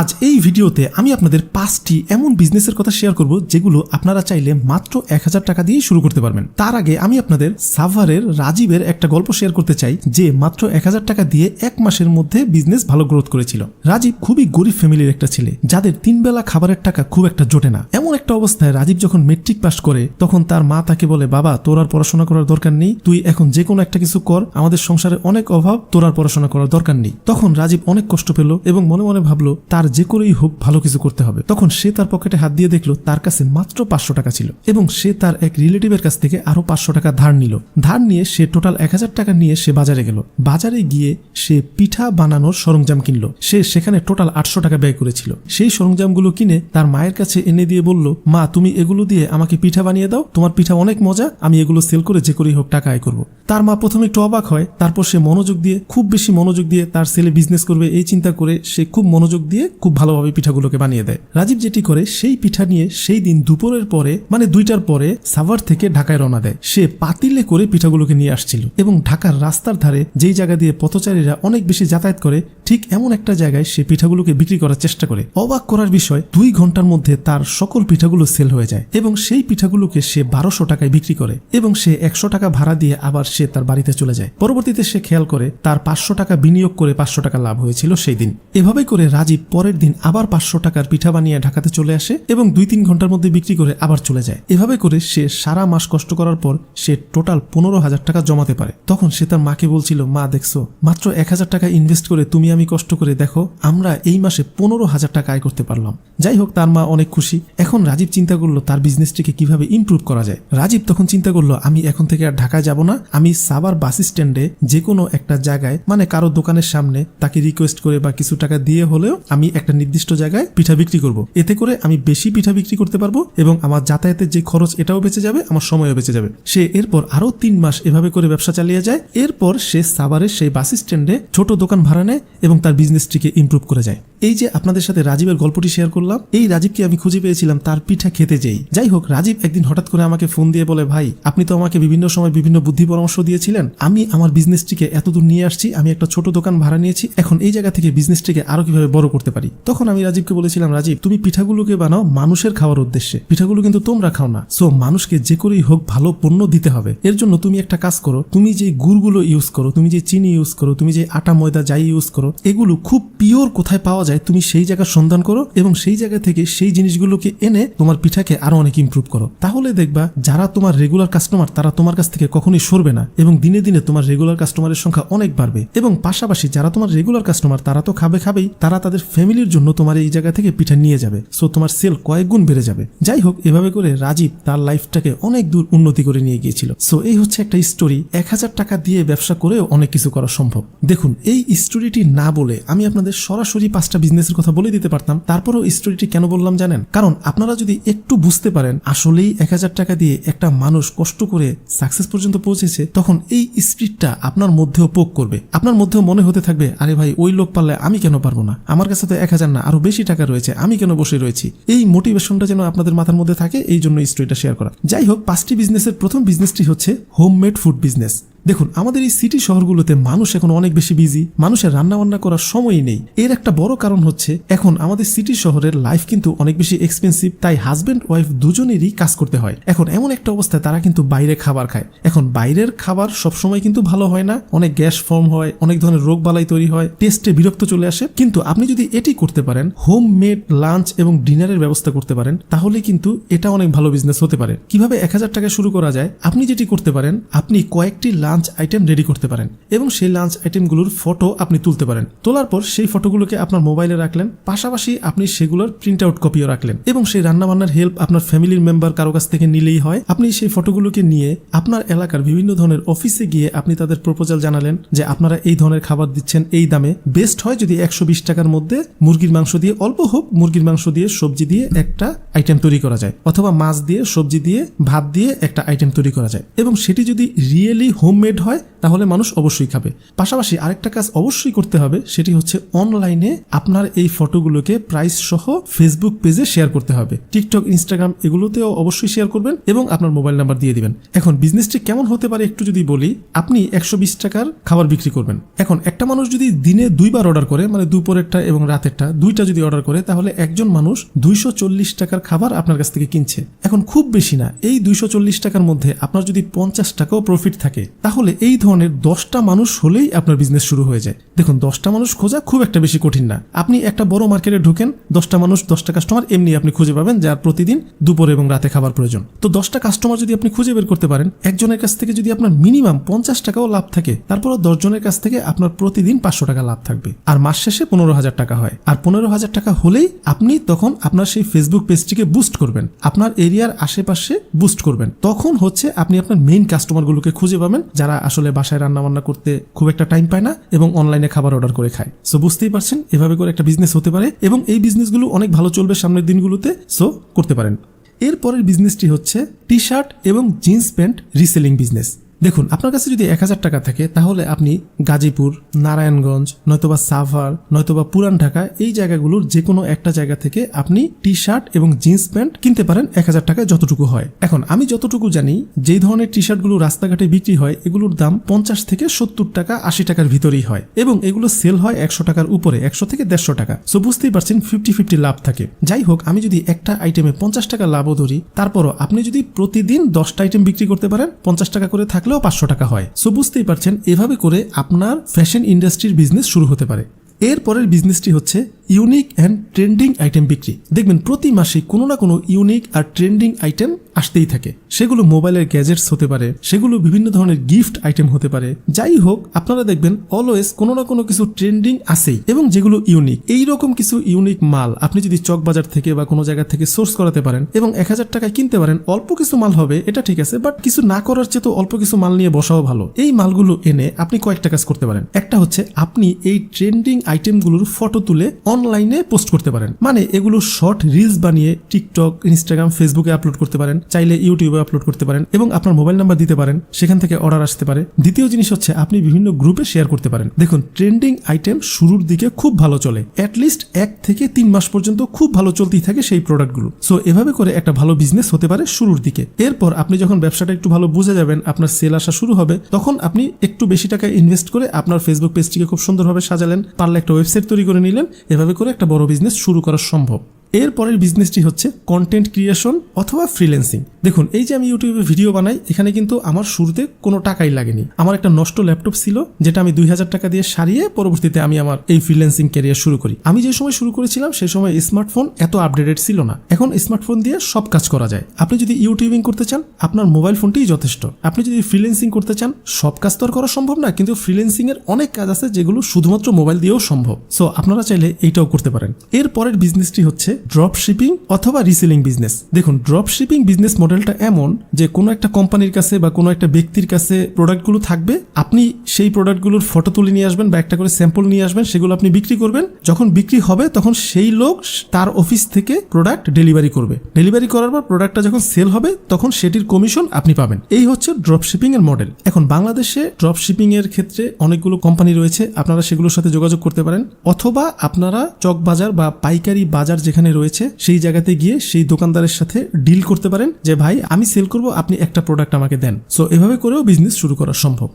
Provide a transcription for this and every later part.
আজ এই ভিডিওতে আমি আপনাদের পাঁচটি এমন বিজনেসের কথা শেয়ার করব যেগুলো আপনারা চাইলে মাত্র এক হাজার টাকা দিয়ে শুরু করতে পারবেন। তার আগে আমি আপনাদের সাভারের রাজীবের একটা গল্প শেয়ার করতে চাই, যে মাত্র এক হাজার টাকা দিয়ে এক মাসের মধ্যে বিজনেস ভালো গ্রোথ করেছিল। রাজীব খুবই গরিব ফ্যামিলির একটা ছেলে, যাদের তিন বেলা খাবারের টাকা খুব একটা জোটে না। এমন একটা অবস্থায় রাজীব যখন মেট্রিক পাস করে, তখন তার মা তাকে বলে, বাবা, তোর আর পড়াশোনা করার দরকার নেই, তুই এখন যে কোনো একটা কিছু কর, আমাদের সংসারে অনেক অভাব, তোর আর পড়াশোনা করার দরকার নেই। তখন রাজীব অনেক কষ্ট পেল এবং মনে মনে ভাবলো, তার যে করেই হোক ভালো কিছু করতে হবে। তখন সে তার পকেটে হাত দিয়ে দেখল, তার কাছে মাত্র পাঁচশো টাকা ছিল এবং সে তার এক রিলেটিভের কাছ থেকে আরও পাঁচশো টাকা ধার নিল। ধার নিয়ে সে টোটাল এক হাজার টাকা নিয়ে সে বাজারে গেল। বাজারে গিয়ে সে পিঠা বানানোর সরঞ্জাম কিনলো। সে সেখানে টোটাল আটশো টাকা ব্যয় করেছিল। সেই সরঞ্জামগুলো কিনে তার মায়ের কাছে এনে দিয়ে বলল, মা, তুমি এগুলো দিয়ে আমাকে পিঠা বানিয়ে দাও। তোমার পিঠা অনেক মজা। আমি এগুলো সেল করে যে করেই হোক টাকা আয় করব। তার মা প্রথমে একটু অবাক হয়। তারপর সে মনোযোগ দিয়ে, খুব বেশি মনোযোগ দিয়ে তার ছেলে বিজনেস করবে এই চিন্তা করে সে খুব মনোযোগ দিয়ে খুব ভালোভাবে পিঠাগুলোকে বানিয়ে দেয়। রাজীব যেটি করে, সেই পিঠা নিয়ে সেই দিন দুপুরের পরে মানে দুইটার পরে, সাভার থেকে ঢাকায় রওনা দেয়। সে পাতিলে করে পিঠাগুলোকে নিয়ে আসছিল এবং ঢাকার রাস্তার ধারে যেই জায়গা দিয়ে পথচারীরা অনেক বেশি যাতায়াত করে, ঠিক এমন একটা জায়গায় সে পিঠাগুলোকে বিক্রি করার চেষ্টা করে। অবাক করার বিষয়, দুই ঘণ্টার মধ্যে তার সকল পিঠাগুলো সেল হয়ে যায় এবং সেই পিঠাগুলোকে সে বারোশো টাকায় বিক্রি করে এবং সে একশো টাকা ভাড়া দিয়ে আবার সে তার বাড়িতে চলে যায়। পরবর্তীতে সে খেয়াল করে, তার পাঁচশো টাকা বিনিয়োগ করে পাঁচশো টাকা লাভ হয়েছিল সেই দিন। এভাবে করে রাজীব পরের দিন আবার পাঁচশো টাকার পিঠা বানিয়ে ঢাকাতে চলে আসে এবং দুই তিন ঘণ্টার মধ্যে বিক্রি করে আবার চলে যায়। এভাবে করে সে সারা মাস কষ্ট করার পর সে টোটাল পনেরো হাজার টাকা জমাতে পারে। তখন সে তার মাকে বলছিল, মা, দেখছ, মাত্র এক হাজার টাকা ইনভেস্ট করে তুমি আমি কষ্ট করে দেখো, আমরা এই মাসে পনেরো হাজার টাকা আয় করতে পারলাম। যাই হোক, তার মা অনেক খুশি। এখন রাজীব চিন্তা করল তার বিজনেসটিকে কীভাবে ইমপ্রুভ করা যায়। রাজীব তখন চিন্তা করল, আমি এখন থেকে আর ঢাকায় যাব না। আমি সাবার বাস স্ট্যান্ডে যে কোনো একটা জায়গায় মানে কারও দোকানের সামনে, তাকে রিকোয়েস্ট করে বা কিছু টাকা দিয়ে হলেও আমি একটা নির্দিষ্ট জায়গায় পিঠা বিক্রি করব। এতে করে আমি বেশি পিঠা বিক্রি করতে পারব এবং আমার যাতায়াতের যে খরচ এটাও বেঁচে যাবে, আমার সময়ও বেঁচে যাবে। সে এরপর আরও তিন মাস এভাবে করে ব্যবসা চালিয়ে যায়। এরপর সে সাভারের সেই বাস স্ট্যান্ডে ছোট দোকান ভাড়া নেয় এবং তার বিজনেসটিকে ইমপ্রুভ করে যায়। এই যে আপনাদের সাথে রাজীবের গল্পটি শেয়ার করলাম, এই রাজীবকে আমি খুঁজে পেয়েছিলাম তার পিঠা খেতে যেই। যাই হোক, রাজীব একদিন হঠাৎ করে আমাকে ফোন দিয়ে বলে, ভাই, আপনি তো আমাকে বিভিন্ন সময় বিভিন্ন বুদ্ধি পরামর্শ দিয়েছিলেন। আমি আমার বিজনেসটিকে এতদূর নিয়ে আসছি, আমি একটা ছোট দোকান ভাড়া নিয়েছি, এখন এই জায়গা থেকে বিজনেসটিকে আরও কীভাবে বড় করতে পারি। তখন আমি রাজীবকে বলেছিলাম, রাজীব, তুমি পিঠাগুলোকে বানাও মানুষের খাওয়ার উদ্দেশ্যে। পিঠাগুলো কিন্তু তোমরা খাও না। সো মানুষকে যে করেই হোক ভালো পণ্য দিতে হবে। এর জন্য তুমি একটা কাজ করো, তুমি যে গুড়গুলো ইউজ করো, তুমি যে চিনি ইউজ করো, তুমি যে আটা, ময়দা, যাই ইউজ করো, এগুলো খুব পিওর কোথায় পাওয়া যায় তুমি সেই জায়গার সন্ধান করো এবং সেই জায়গা থেকে সেই জিনিসগুলোকে এনে তোমার পিঠাকে আরও অনেক ইমপ্রুভ করো। তাহলে দেখবা, যারা তোমার রেগুলার কাস্টমার তারা তোমার কাছ থেকে কখনোই সরবে না এবং দিনে দিনে তোমার রেগুলার কাস্টমারের সংখ্যা অনেক বাড়বে। এবং পাশাপাশি যারা তোমার রেগুলার কাস্টমার তারা তো খাবে খাবেই, তারা তাদের ফ্যামিলির জন্য তোমার এই জায়গা থেকে পিঠা নিয়ে যাবে। সো তোমার সেল কয়েক গুণ বেড়ে যাবে। যাই হোক, এভাবে করে রাজীব তার লাইফটাকে অনেক দূর উন্নতি করে নিয়ে গিয়েছিল। সো এই হচ্ছে একটা স্টোরি এক হাজার টাকা দিয়ে ব্যবসা করেও অনেক কিছু করা সম্ভব। দেখুন, এই স্টোরিটি না বলে আমি আপনাদের সরাসরি পাঁচটা বিজনেসের কথা বলে দিতে পারতাম। তারপরেও স্টোরিটি কেন বললাম জানেন? কারণ আপনারা যদি একটু বুঝতে পারেন, আসলেই এক হাজার টাকা দিয়ে একটা মানুষ কষ্ট করে সাকসেস পর্যন্ত পৌঁছেছে, তখন এই স্পিডটা আপনার মধ্যেও পোক করবে। আপনার মধ্যেও মনে হতে থাকবে, আরে ভাই, ওই লোক পারলে আমি কেন পারব না? আমার কাছে এক হাজার না, আরও বেশি টাকা রয়েছে, আমি কেন বসে রয়েছি? এই মোটিভেশনটা যেন আপনাদের মাথার মধ্যে থাকে, এই জন্য স্টোরিটা শেয়ার করা। যাই হোক, পাঁচটি বিজনেসের প্রথম বিজনেসটি হচ্ছে হোমমেড ফুড বিজনেস দেখুন, আমাদের এই সিটি শহরগুলোতে মানুষ এখন অনেক বেশি বিজি মানুষের রান্না বান্না করার সময়ই নেই। এর একটা বড় কারণ হচ্ছে, এখন আমাদের সিটি শহরের লাইফ কিন্তু অনেক বেশি এক্সপেন্সিভ তাই হাজব্যান্ড ওয়াইফ দুজনেরই কাজ করতে হয়। এখন এমন একটা অবস্থায় তারা কিন্তু বাইরে খাবার খায়। এখন বাইরের খাবার সবসময় কিন্তু ভালো হয় না, অনেক গ্যাস ফর্ম হয়, অনেক ধরনের রোগ বালাই তৈরি হয় টেস্টে বিরক্ত চলে আসে। কিন্তু আপনি যদি এটি করতে পারেন হোম মেড লাঞ্চ এবং ডিনারের ব্যবস্থা করতে পারেন, তাহলে কিন্তু এটা অনেক ভালো বিজনেস হতে পারে। কীভাবে এক হাজার টাকা শুরু করা যায়? আপনি যেটি করতে পারেন, আপনি কয়েকটি লাঞ্চ আইটেম রেডি করতে পারেন এবং সেই লাঞ্চ আইটেমগুলোর ফটো আপনি তুলতে পারেন। তোলার পর সেই ফটোগুলোকে আপনার মোবাইলে রাখলেন, পাশাপাশি আপনি সেগুলোর প্রিন্ট আউট কপিও রাখলেন এবং সেই রান্নাবান্নার হেল্প আপনার ফ্যামিলির মেম্বার কারও কাছ থেকে নিলেই হয়। আপনি সেই ফটোগুলোকে নিয়ে আপনার এলাকার বিভিন্ন ধরনের অফিসে গিয়ে আপনি তাদের প্রপোজাল জানালেন যে আপনারা এই ধরনের খাবার দিচ্ছেন এই দামে। বেস্ট হয় যদি একশো বিশ টাকার মধ্যে মুরগির মাংস দিয়ে, অল্প হোক মুরগির মাংস দিয়ে সবজি দিয়ে একটা আইটেম তৈরি করা যায়, অথবা মাছ দিয়ে, সবজি দিয়ে, ভাত দিয়ে একটা আইটেম তৈরি করা যায়। এবং সেটি যদি রিয়েলি হোম হোমমেড হয়, তাহলে মানুষ অবশ্যই খাবে। পাশাপাশি আরেকটা কাজ অবশ্যই করতে হবে, সেটি হচ্ছে অনলাইনে আপনার এই ফটোগুলোকে প্রাইস সহ ফেসবুক পেজে শেয়ার করতে হবে। টিকটক ইনস্টাগ্রাম এগুলোতেও অবশ্যই শেয়ার করবেন এবং আপনার মোবাইল নাম্বার দিয়ে দিবেন। এখন বিজনেসটি কেমন হতে পারে একটু যদি বলি, আপনি একশো বিশ টাকার খাবার বিক্রি করবেন। এখন একটা মানুষ যদি দিনে দুইবার অর্ডার করে মানে দুপুরেরটা এবং রাতেরটা, দুইটা যদি অর্ডার করে, তাহলে একজন মানুষ দুইশো চল্লিশ টাকার খাবার আপনার কাছ থেকে কিনছে। এখন খুব বেশি না, এই দুইশো চল্লিশ টাকার মধ্যে আপনার যদি পঞ্চাশ টাকাও প্রফিট থাকে, তাহলে এই ধরনের দশটা মানুষ হলেই আপনার বিজনেস শুরু হয়ে যায়। দেখুন, দশটা মানুষ খোঁজা খুব একটা বেশি কঠিন না। আপনি একটা বড় মার্কেটে ঢুকেন, দশটা মানুষ, দশটা কাস্টমার এমনি আপনি খুঁজে পাবেন যার প্রতিদিন দুপুর এবং রাতে খাবার প্রয়োজন। তো দশটা কাস্টমার যদি আপনি খুঁজে বের করতে পারেন, একজনের কাছ থেকে যদি আপনার মিনিমাম পঞ্চাশ টাকাও লাভ থাকে, তারপরও দশজনের কাছ থেকে আপনার প্রতিদিন পাঁচশো টাকা লাভ থাকবে। আর মাস শেষে পনেরো হাজার টাকা হয়। আর পনেরো হাজার টাকা হলেই আপনি তখন আপনার সেই ফেসবুক পেজটিকে বুস্ট করবেন। আপনার এরিয়ার আশেপাশে বুস্ট করবেন। তখন হচ্ছে আপনি আপনার মেইন কাস্টমারগুলোকে খুঁজে পাবেন। যারা আসলে বাসায় রান্নাবান্না করতে খুব একটা টাইম পায় না এবং অনলাইনে খাবার অর্ডার করে খায়। সো বুঝতেই পারছেন, এভাবে করে একটা বিজনেস হতে পারে এবং এই বিজনেসগুলো অনেক ভালো চলবে সামনের দিনগুলোতে সো করতে পারেন। এরপরের বিজনেসটি হচ্ছে টি শার্ট এবং জিন্স প্যান্ট রিসেলিং বিজনেস দেখুন, আপনার কাছে যদি এক হাজার টাকা থাকে, তাহলে আপনি গাজীপুর, নারায়ণগঞ্জ, নয়তোবা সাভার, নয়তোবা পুরান ঢাকা এই জায়গাগুলোর যে কোনো একটা জায়গা থেকে আপনি টি শার্ট এবং জিন্স প্যান্ট কিনতে পারেন এক হাজার টাকায় যতটুকু হয়। এখন, আমি যতটুকু জানি, যেই ধরনের টি শার্টগুলো রাস্তাঘাটে বিক্রি হয়, এগুলোর দাম পঞ্চাশ থেকে সত্তর টাকা আশি টাকার ভিতরেই হয় এবং এগুলো সেল হয় একশো টাকার উপরে, একশো থেকে দেড়শো টাকা। সো বুঝতেই পারছেন ফিফটি ফিফটি লাভ থাকে। যাই হোক, আমি যদি একটা আইটেমে পঞ্চাশ টাকা লাভও ধরি, তারপরও আপনি যদি প্রতিদিন দশটা আইটেম বিক্রি করতে পারেন, পঞ্চাশ টাকা করে থাকলেও পাঁচশো টাকা হয়। সো বুঝতেই পারছেন, এভাবে করে আপনার ফ্যাশন ইন্ডাস্ট্রির বিজনেস শুরু হতে পারে। এরপরের বিজনেসটি হচ্ছে ইউনিক অ্যান্ড ট্রেন্ডিং আইটেম বিক্রি। দেখবেন প্রতি মাসে কোনো না কোনো ইউনিক আর ট্রেন্ডিং আইটেম আসতেই থাকে। সেগুলো মোবাইলের গ্যাজেটস হতে পারে, সেগুলো বিভিন্ন ধরনের গিফট আইটেম হতে পারে। যাই হোক, আপনারা দেখবেন অলওয়েজ কোনো না কোনো কিছু ট্রেন্ডিং আসেই এবং যেগুলো ইউনিক এই রকম কিছু ইউনিক মাল আপনি যদি চক বাজার থেকে বা কোনো জায়গা থেকে সোর্স করাতে পারেন এবং এক হাজার টাকায় কিনতে পারেন, অল্প কিছু মাল হবে, এটা ঠিক আছে বাট কিছু না করার চেয়ে তো অল্প কিছু মাল নিয়ে বসাও ভালো। এই মালগুলো এনে আপনি কয়েকটা কাজ করতে পারেন। একটা হচ্ছে আপনি এই ট্রেন্ডিং আইটেমগুলোর ফটো তুলে অনলাইনে পোস্ট করতে পারেন। মানে এগুলো শর্ট রিলস বানিয়ে টিকটক ইনস্টাগ্রাম ফেসবুকে আপলোড করতে পারেন। চাইলে ইউটিউবে আপলোড করতে পারেন এবং আপনার মোবাইল নাম্বার দিতে পারেন। সেখান থেকে অর্ডার আসতে পারে। দ্বিতীয় জিনিস হচ্ছে আপনি বিভিন্ন গ্রুপে শেয়ার করতে পারেন। দেখুন ট্রেন্ডিং আইটেম শুরুর দিকে খুব ভালো চলে। অ্যাটলিস্ট এক থেকে তিন মাস পর্যন্ত খুব ভালো চলতেই থাকে সেই প্রোডাক্টগুলো সো এভাবে করে একটা ভালো বিজনেস হতে পারে শুরুর দিকে। এরপর আপনি যখন ব্যবসাটা একটু ভালো বুঝে যাবেন, আপনার সেল আসা শুরু হবে, তখন আপনি একটু বেশি টাকা ইনভেস্ট করে আপনার ফেসবুক পেজটিকে খুব সুন্দরভাবে সাজালেন, পারলে একটা ওয়েবসাইট তৈরি করে নিলেন। এভাবে করে একটা বড় বিজনেস শুরু করা সম্ভব। এরপরের বিজনেসটি হচ্ছে কন্টেন্ট ক্রিয়েশন অথবা ফ্রিল্যান্সিং দেখুন, এই যে আমি ইউটিউবে ভিডিও বানাই, এখানে কিন্তু আমার শুরুতে কোনো টাকাই লাগেনি। আমার একটা নষ্ট ল্যাপটপ ছিল, যেটা আমি দুই হাজার টাকা দিয়ে সারিয়ে পরবর্তীতে আমি আমার এই ফ্রিল্যান্সিং ক্যারিয়ার শুরু করি। আমি যে সময় শুরু করেছিলাম সেই সময় স্মার্টফোন এত আপডেটেড ছিল না। এখন স্মার্টফোন দিয়ে সব কাজ করা যায়। আপনি যদি ইউটিউবিং করতে চান, আপনার মোবাইল ফোনটিই যথেষ্ট। আপনি যদি ফ্রিল্যান্সিং করতে চান, সব কাজ তো আর করা সম্ভব না, কিন্তু ফ্রিল্যান্সিং এর অনেক কাজ আছে যেগুলো শুধুমাত্র মোবাইল দিয়েও সম্ভব। সো আপনারা চাইলে এইটাও করতে পারেন। এর পরের বিজনেসটি হচ্ছে ড্রপ শিপিং অথবা রিসেলিং বিজনেস দেখুন ড্রপ শিপিং বিজনেস মডেলটা এমন যে কোনো একটা কোম্পানির কাছে বা কোনো একটা ব্যক্তির কাছে প্রোডাক্টগুলো থাকবে, আপনি সেই প্রোডাক্টগুলোর ফটো তুলে নিয়ে আসবেন বা একটা করে স্যাম্পল নিয়ে আসবেন, সেগুলো আপনি বিক্রি করবেন। যখন বিক্রি হবে, তখন সেই লোক তার অফিস থেকে প্রোডাক্ট ডেলিভারি করবে। ডেলিভারি করার পর প্রোডাক্টটা যখন সেল হবে, তখন সেটির কমিশন আপনি পাবেন। এই হচ্ছে ড্রপ শিপিং এর মডেল এখন বাংলাদেশে ড্রপ শিপিং এর ক্ষেত্রে অনেকগুলো কোম্পানি রয়েছে, আপনারা সেগুলোর সাথে যোগাযোগ করতে পারেন। অথবা আপনারা চক বাজার বা পাইকারি বাজার যেখানে রয়েছে, সেই জায়গাতে গিয়ে সেই দোকানদারের সাথে ডিল করতে পারেন যে, ভাই, আমি সেল করব, আপনি একটা প্রোডাক্ট আমাকে দেন। সো এভাবে করেও বিজনেস শুরু করা সম্ভব।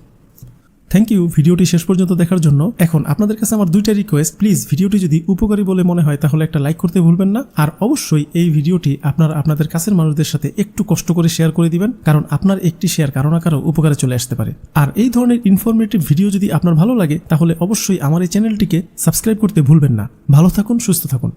থ্যাংক ইউ ভিডিওটি শেষ পর্যন্ত দেখার জন্য এখন আপনাদের কাছে আমার দুইটা রিকোয়েস্ট প্লিজ ভিডিওটি যদি উপকারী বলে মনে হয়, তাহলে একটা লাইক করতে ভুলবেন না। আর অবশ্যই এই ভিডিওটি আপনার, আপনাদের কাছের মানুষদের সাথে একটু কষ্ট করে শেয়ার করে দিবেন, কারণ আপনার একটি শেয়ার কারও না কারও উপকারে চলে আসতে পারে। আর এই ধরনের ইনফরমেটিভ ভিডিও যদি আপনার ভালো লাগে, তাহলে অবশ্যই আমার এই চ্যানেলটিকে সাবস্ক্রাইব করতে ভুলবেন না। ভালো থাকুন, সুস্থ থাকুন।